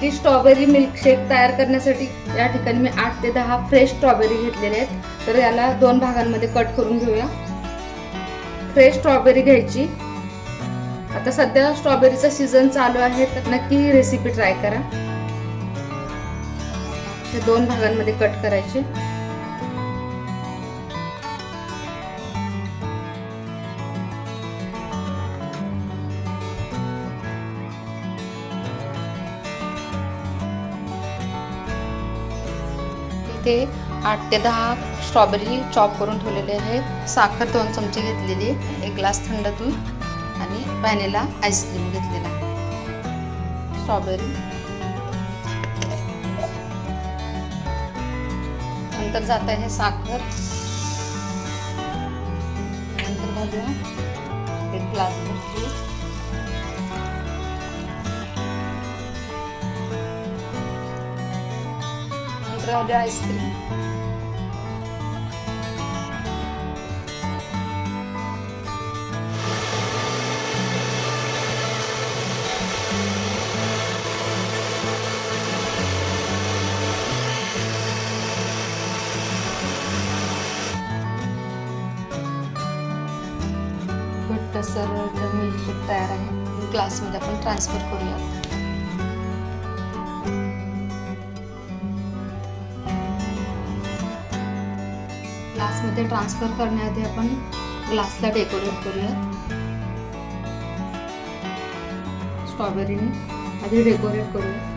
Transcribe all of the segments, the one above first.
की strawberry milkshake तयार करण्यासाठी या ठिकाणी मी आठ ते दहा फ्रेश स्ट्रॉबेरी घेतलेले आहेत. तर याला दोन भागांमध्ये कट करून घेऊया. फ्रेश स्ट्रॉबेरी घ्यायची. आता सध्या स्ट्रॉबेरीचा सीझन चालू आहे तर नक्की ही रेसिपी ट्राय करा. हे दोन भागांमध्ये कट करायचे. इथे आठ ते दहा स्ट्रॉबेरी चॉप करून ठेवलेले आहे साखर दोन चमचे घेतलेली एक ग्लास थंड दूध आणि व्हॅनिला आईस्क्रीम घेतलेला आहे. स्ट्रॉबेरी नंतर जात आहे साखर. नंतर घालूया एक ग्लास दूध नंतर घालूया आईस्क्रीम घट्टसर मिल्क तयार आहे ग्लासमध्ये आपण ट्रान्सफर करूया ग्लासमध्ये ट्रान्सफर करण्याआधी आपण ग्लासला डेकोरेट करूयात. स्ट्रॉबेरीने आधी डेकोरेट करूया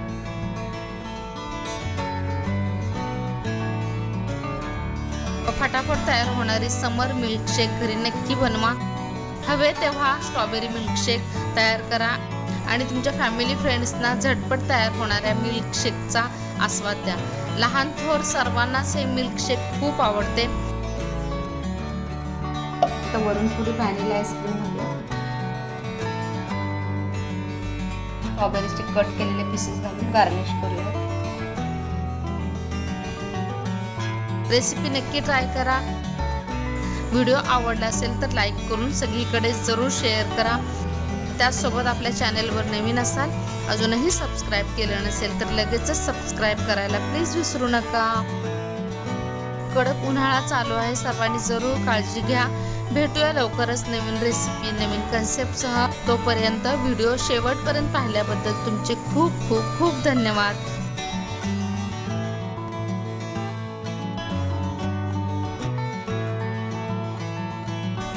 फटाफट तयार होणारी समर मिल्कशेक घरी नक्की बनवा. हवे तेव्हा स्ट्रॉबेरी मिल्कशेक तयार करा. आणि तुमच्या फॅमिली फ्रेंड्सना झटपट तयार होणाऱ्या मिल्कशेकचा आस्वाद द्या. लहान थोर सर्वांनाच हे मिल्कशेक खूप आवडते. वरून थोडी व्हॅनिला आईस्क्रीम स्ट्रॉबेरीचे कट केलेले पीसेस घालून गार्निश करूया. रेसिपी नक्की ट्राय करा. व्हिडिओ आवडला असेल तर लाईक करून सगळीकडे जरूर शेअर करा. त्याचसोबत आपल्या चॅनेलवर नवीन असाल अजूनही सबस्क्राईब केलं नसेल तर लगेचच सबस्क्राईब करायला प्लीज विसरू नका. कडक उन्हाळा चालू आहे सर्वांनी जरूर काळजी घ्या. भेटूया लवकरच नवीन रेसिपी नवीन कन्सेप्टसह तोपर्यंत व्हिडिओ शेवटपर्यंत पाहिल्याबद्दल तुमचे खूप खूप खूप धन्यवाद.